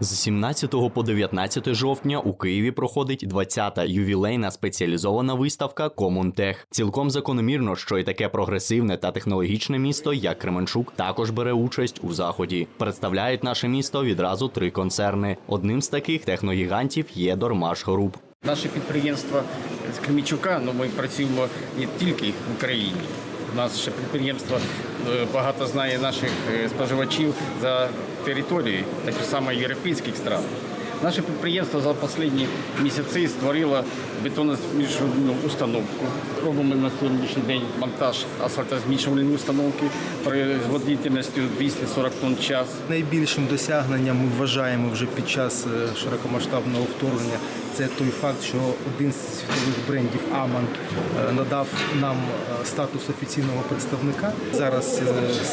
З 17 по 19 жовтня у Києві проходить 20-та ювілейна спеціалізована виставка Комунтех. Цілком закономірно, що і таке прогресивне та технологічне місто, як Кременчук, також бере участь у заході. Представляють наше місто відразу три концерни. Одним з таких техногігантів є Дормаш Груп. Наше підприємство з Кремічука, ну ми працюємо не тільки в Україні. У нас ще підприємство е, багато знає наших е, споживачів за територією, так само європейських стран. Наше підприємство за останні місяці створило бетонозмішувальну установку. Робимо на сьогоднішній день монтаж асфальтозмішувальної установки производительністю 240 тонн час. Найбільшим досягненням ми вважаємо вже під час е, широкомасштабного вторгнення це той факт, що один з світових брендів Аман е, надав нам е, статус офіційного представника. Зараз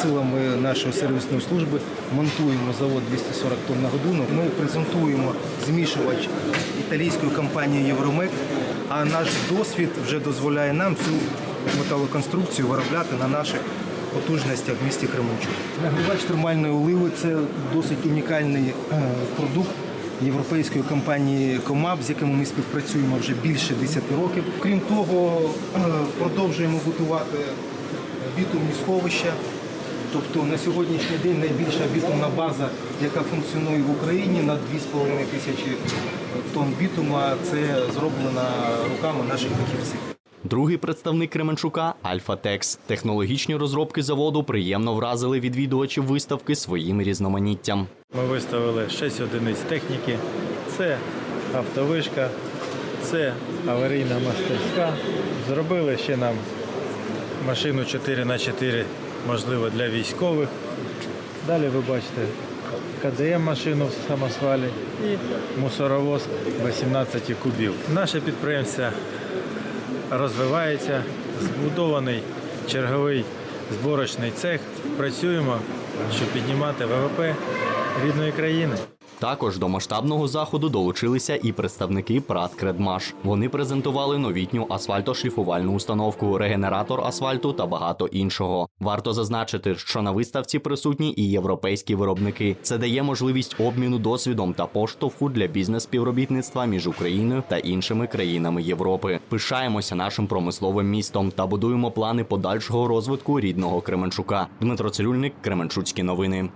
силами нашої сервісної служби монтуємо завод 240 тонн на годину. Ми презентуємо змішувач італійської компанії Євромек, а наш досвід вже дозволяє нам цю металоконструкцію виробляти на наших потужностях в місті Кременчук. Нагрівач термальної оливи це досить унікальний е, продукт європейської компанії Комап, з якими ми співпрацюємо вже більше 10 років. Крім того, е, продовжуємо готувати бітумні сховища. Тобто на сьогоднішній день найбільша бітумна база, яка функціонує в Україні на 2,5 тисячі тонн бітума, це зроблена руками наших фахівців. Другий представник Кременчука Альфа-Текс. Технологічні розробки заводу приємно вразили відвідувачів виставки своїм різноманіттям. Ми виставили 6 одиниць техніки. Це автовишка, це аварійна мастерська. Зробили ще нам машину 4х4, можливо, для військових. Далі ви бачите КДМ машину в самосвалі і мусоровоз 18 кубів. Наше підприємство розвивається, збудований черговий зборочний цех. Працюємо, щоб піднімати ВВП рідної країни. Також до масштабного заходу долучилися і представники ПРАТ Кредмаш. Вони презентували новітню асфальтошліфувальну установку, регенератор асфальту та багато іншого. Варто зазначити, що на виставці присутні і європейські виробники. Це дає можливість обміну досвідом та поштовху для бізнес-співробітництва між Україною та іншими країнами Європи. Пишаємося нашим промисловим містом та будуємо плани подальшого розвитку рідного Кременчука. Дмитро Цирюльник, Кременчуцькі новини.